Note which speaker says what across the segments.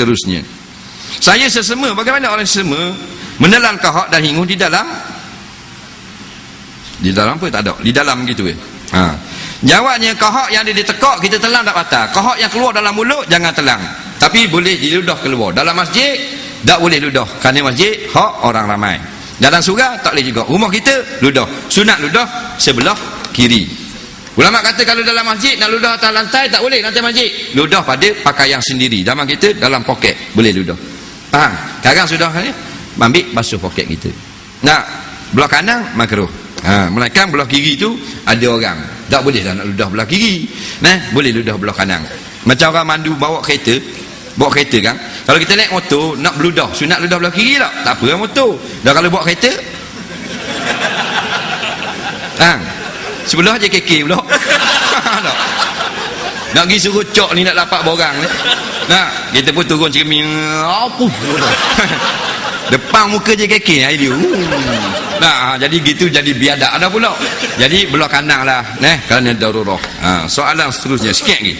Speaker 1: seterusnya. Saya sesama bagaimana orang sesama menelan kahak dan hingus di dalam? Di dalam apa? Tak ada. Di dalam gitu eh ha. jawabnya kahak yang dia ditekak kita telan tak batal kahak yang keluar dalam mulut jangan telan. Tapi boleh diludah keluar. Dalam masjid tak boleh ludah. Kerana masjid hak orang ramai. Dalam surau tak boleh juga. Rumah kita ludah. Sunat ludah sebelah kiri ulama kata kalau dalam masjid nak ludah atas lantai tak boleh lantai masjid. Ludah pada pakaian sendiri. Zaman kita dalam poket boleh ludah. Faham? Sekarang sudah ni ambil basuh poket kita. Nak belah kanan makruh. Ha, melainkan belah kiri tu ada orang. Tak boleh dah nak ludah belah kiri. Nah boleh ludah belah kanan. Macam orang mandu bawa kereta bawa kereta kan? Kalau kita naik motor nak beludah. Sunat ludah belah kiri tak? Tak apa motor. Dah kalau bawa kereta. Ha, sebelah je keke pula. Tak nak pergi suruh cok ni nak dapat borang ni. Nak kita pun turun cermin apa? Depan muka je keke ni dia nah jadi gitu jadi biadab ada pula. Jadi belah kanan lah nah kerana darurah. Ha, soalan seterusnya sikit lagi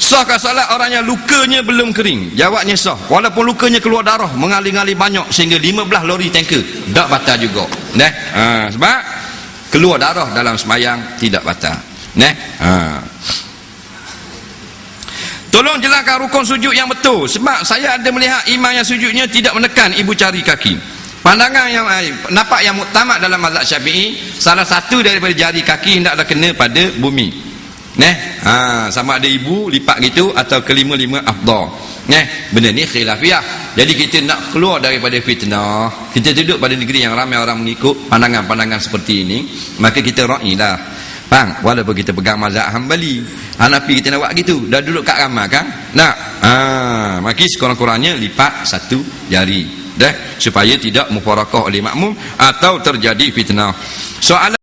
Speaker 1: Sahkah salat orang yang lukanya belum kering? Jawabnya sah. Walaupun lukanya keluar darah, mengalir-ngalir banyak sehingga 15 lori tanker, tak batal juga. Nah, ha, sebab keluar darah dalam semayang tidak batal. Nah, ha. Tolong jelaskan rukun sujud yang betul sebab saya ada melihat imam yang sujudnya tidak menekan ibu cari kaki. Pandangan yang eh, nampak yang muktamad dalam mazhab Syafi'i, salah satu daripada jari kaki hendaklah kena pada bumi. Neh, ha, sama ada ibu lipat gitu atau kelima-lima afdal. Neh, benda ni khilafiyah. Jadi kita nak keluar daripada fitnah, kita duduk pada negeri yang ramai orang mengikut pandangan-pandangan seperti ini, maka kita ra'ilah. Faham? Walaupun kita pegang mazhab Hambali, Hanafi kita nak buat gitu, dah duduk kat ramai kan? Nak. Ha, maka sekurang-kurangnya lipat satu jari. Dah, supaya tidak mufarakah oleh makmum atau terjadi fitnah. Soalan